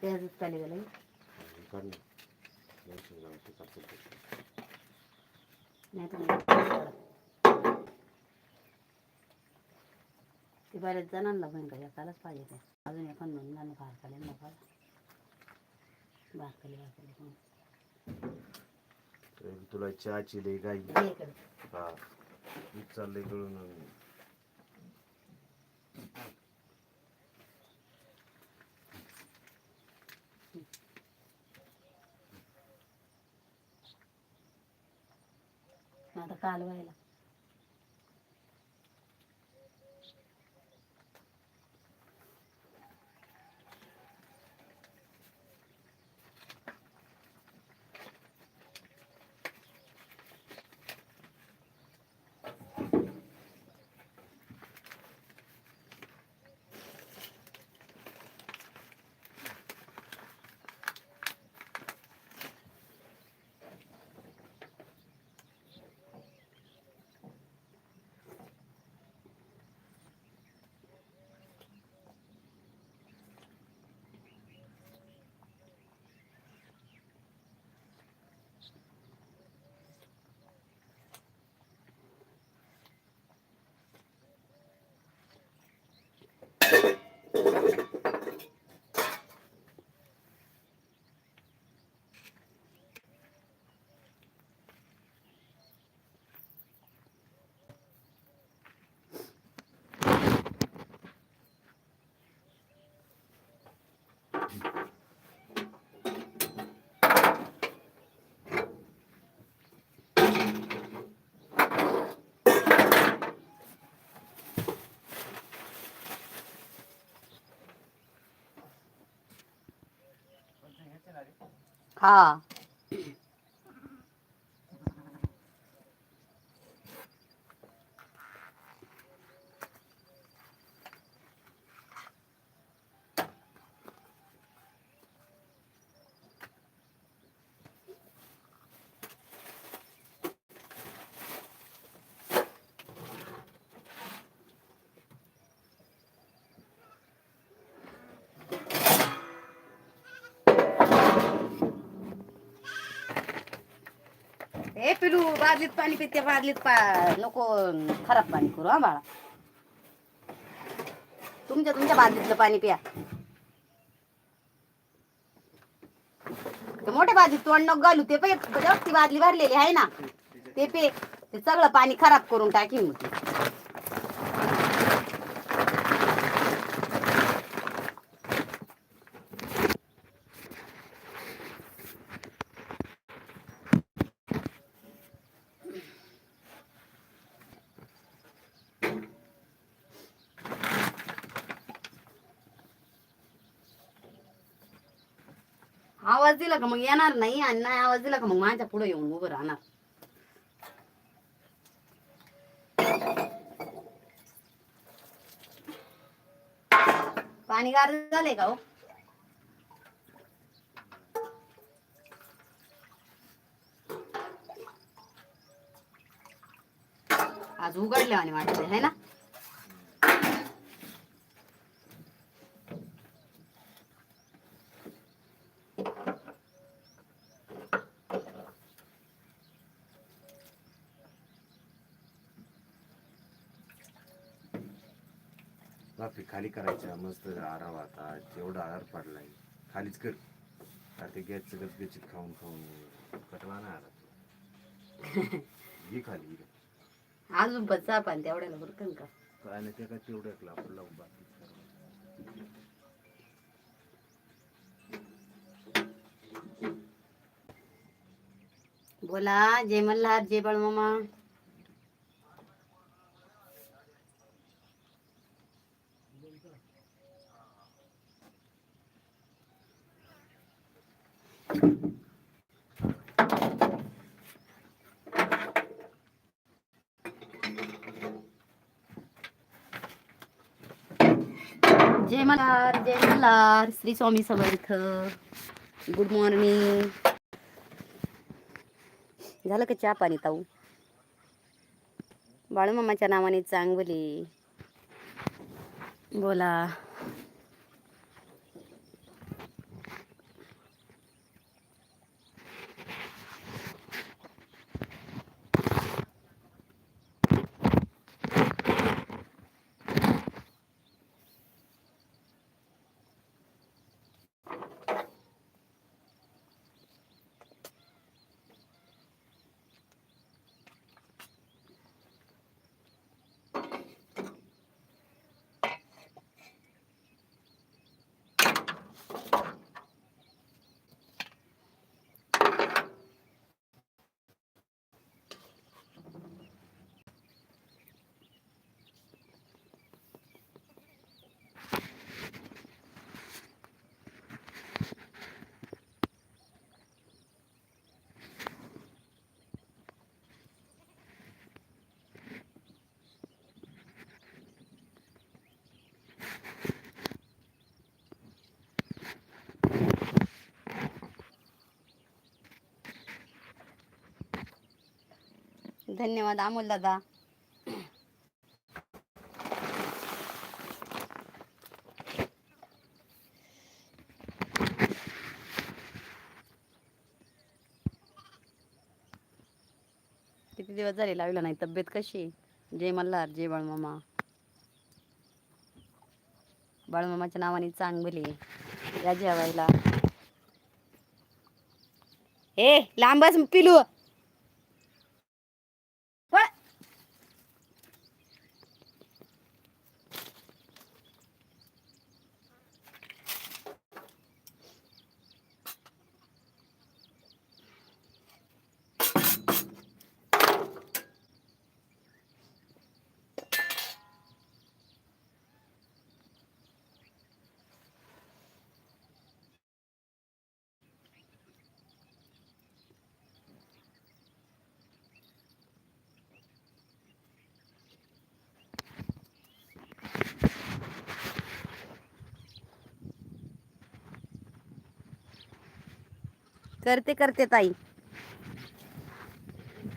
त्याच खाली गेलं. नाही ते बऱ्याच जणांना बहीण का एकालाच पाहिजे ते अजून एखाद नंदाने बारकाले नको बारकाले बारकाले कोण तर तुला चहाची लई गाई. हा चाललंय कळून आता कालवायला. हा ए पिलू बादलीत पाणी पिते बादलीत पा नको खराब पाणी करू हा बाळा. तुमच्या तुमच्या बादलीतलं पाणी प्या. ते मोठ्या बादलीत तोंड नको घालू ते पे ती बादली भरलेली आहे ना. ते पे ते सगळं पाणी खराब करून टाकीन मग आवाज दिला का मग येणार नाही आणि नाही आवाज दिला का मग माझ्या पुढे येऊन उभं राहणार. पाणी गार झाले का हो? आज उघडले आणि वाटते है ना? बापरे खाली करायच्या मस्त आराम आता जेवढा आहार पडलाय खालीच कर आता ते गॅसचं गचगचीत खाऊन खाऊन कटवा नाही आला. ये खाली. अजून पण चहा पाणी तेवढ्याला बरं का काय नाही ते काय तेवढं लापून लावून बाकीच करा. बोला जय मल्हार जय बाळमामा जय मल्हार जय मल्हार श्री स्वामी समर्थ. गुड मॉर्निंग झालं का चहा पाणी ताऊ? बाळूमामाच्या नावाने चांगली. बोला. धन्यवाद अमोल दादा. किती दिवस झाले लावला नाही? तब्येत कशी? जय मल्हार जय बाळमामा. बाळमामाच्या नावाने चांगली या जेवायला ए लांबच पिलू. करते करते ताई.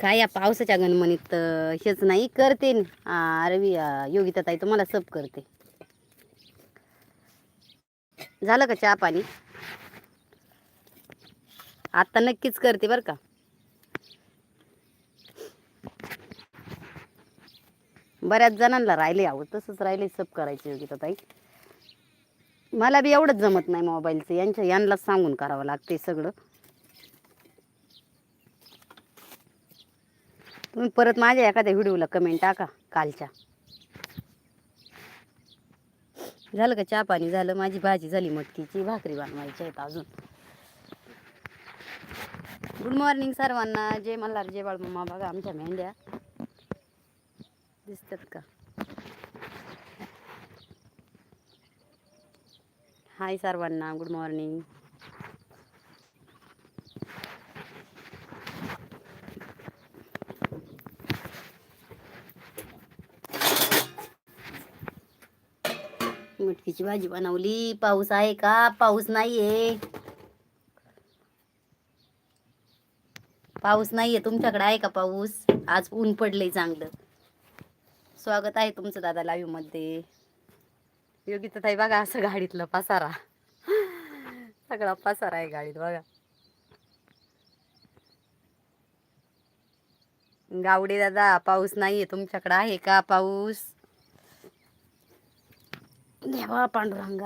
काय या पावसाच्या गणमणीत हेच नाही करते. न. योगिता ताई तुम्हाला सब करते. झालं का चहा पाणी? आता नक्कीच करते बरं का. बऱ्याच जणांना राहिले आहो तसंच राहिले सब करायचे योगिता ताई. मला बी एवढंच जमत नाही मोबाईलचं यांच्या यांनाच सांगून करावं लागते सगळं. तुम्ही परत माझ्या एखाद्या व्हिडिओला कमेंट टाका कालच्या. झालं का चहा पाणी? झालं. माझी भाजी झाली मटकीची. भाकरी बनवायची आहेत अजून. गुड मॉर्निंग सर्वांना. जय मल्हार जय मम्मा. बघा आमच्या मेंढ्या दिसतात का? हाय सर्वांना. गुड मॉर्निंग मटकीची भाजी बनवली. पाऊस आहे का? पाऊस नाहीये. पाऊस नाहीये. तुमच्याकडे आहे का पाऊस? आज ऊन पडलंय चांगलं. स्वागत आहे तुमचं दादा लाईव्हमध्ये. योगिता ताई बघा असं गाडीतलं पसारा. सगळा पसारा आहे गाडीत बघा. गावडे दादा पाऊस नाहीये. तुमच्याकडे आहे का पाऊस? தேவா பாண்டுறாங்க?